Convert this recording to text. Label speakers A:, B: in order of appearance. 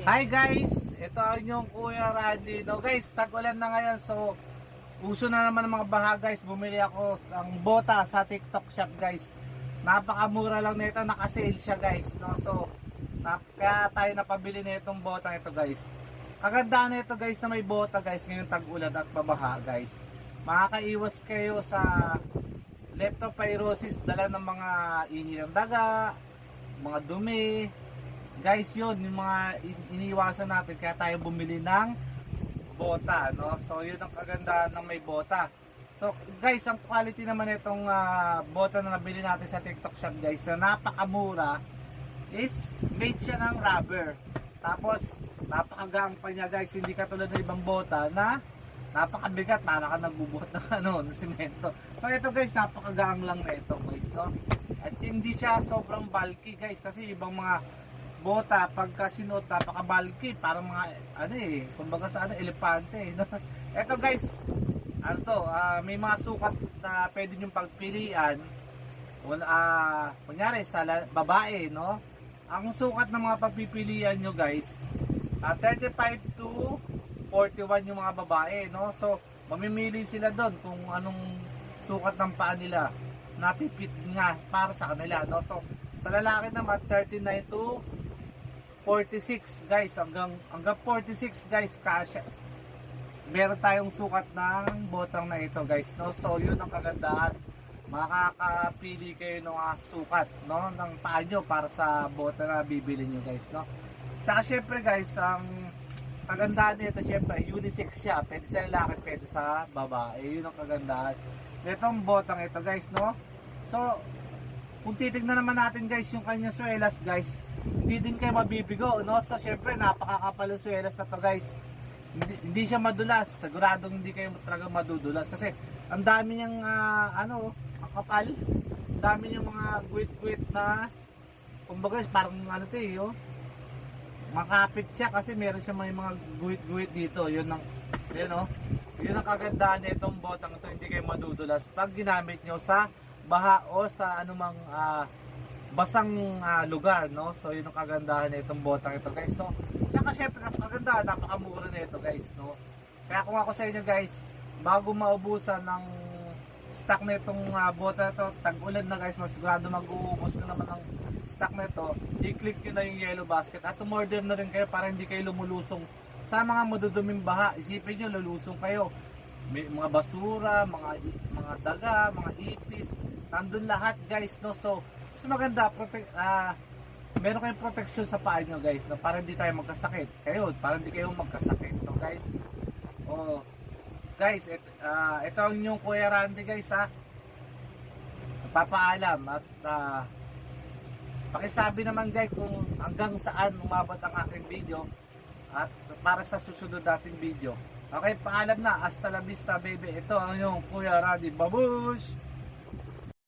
A: Hi guys! Ito ang inyong Kuya Randy. No guys, tag-ulan na ngayon so uso na naman ng mga baha guys. Bumili ako ng bota sa TikTok shop guys. Napakamura lang nito, naka-sale siya guys. No? So, na, kaya tayo napabili na itong bota ito guys. Kagandaan na ito guys na may bota guys ngayong tag-ulan at babaha guys. Makakaiwas kayo sa leptopyrosis dala ng mga ihi ng daga, mga dumi, guys yun yung mga in- iniiwasan natin kaya tayo bumili ng bota no? So yun ang kagandahan ng may bota. So guys ang quality naman itong ah, bota na nabili natin sa TikTok shop guys na napakamura is made siya ng rubber. Tapos napakagaan pa niya guys hindi katulad ng ibang bota na napakabigat. Para ka nagbubuhat ng ano ng simento. So ito guys napakagaan lang na ito guys no? At hindi siya sobrang bulky guys kasi ibang mga bota pagka sinuot napaka-bulky parang mga ano eh kumbaga sa ano elepante eh? Ito guys ano to ah, may mga sukat na pwede nyo pagpilian. Wala, ah, kunyari sa babae no? Ang sukat ng mga pagpipilian nyo guys ah, 35 to 41 yung mga babae no? So mamimili sila doon kung anong sukat ng paa nila napipit nga para sa kanila no? So sa lalaki naman 39 to 46 guys. Hanggang hanggang 46 guys kasya meron tayong sukat ng botang na ito guys no? So yun ang kagandahan. Makakapili kayo ng mga sukat no? Ng paa para sa bota na bibili nyo guys no? Tsaka syempre guys ang kagandahan nito syempre unisex siya. Pwede sa lalaki pwede sa babae. Yun ang kagandahan nitong botang ito guys no? So kung titignan naman natin guys yung kanyang swelas guys hindi din kayo mabibigo no? So syempre napakakapal swelas na to guys. Hindi, hindi siya madulas. Siguradong hindi kayo talaga madudulas. Kasi ang dami niyang ah, ano ang kapal ang dami niyang mga guwit-guwit na kumbaga parang ano to eh oh. makapit siya kasi meron siya may mga guwit-guwit dito. Yun ang yun oh. Yun ang kagandahan nitong botang ito hindi kayo madudulas pag ginamit nyo sa baha o sa anumang ah, basang ah, lugar, no? So, yun ang kagandahan nitong botang ito, guys, no? Tsaka, syempre, napakagandahan, napakamura nito, guys, no? Kaya kung ako sa inyo, guys, bago maubusan ng stock na itong ah, bota na ito, tag-ulan na, guys, masigurado mag-uubos na naman ng stock na ito, i-click nyo na yung yellow basket at umorder na rin kayo para hindi kayo lumulusong sa mga maduduming baha. Isipin nyo, lulusong kayo. May mga basura, mga mga daga, mga ipis, nandun lahat guys no so mas maganda protect ah meron kayong protection sa paa nyo guys no? Para hindi tayo magkasakit. Kayo para hindi kayo magkasakit no guys? Oh guys et, ah, ito ang inyong Kuya Randy guys ha? Papaalam at ah, pakisabi naman guys kung hanggang saan umabot ang aking video at para sa susunod nating video. Okay paalam na. Hasta la vista baby. Ito ang inyong Kuya Randy babush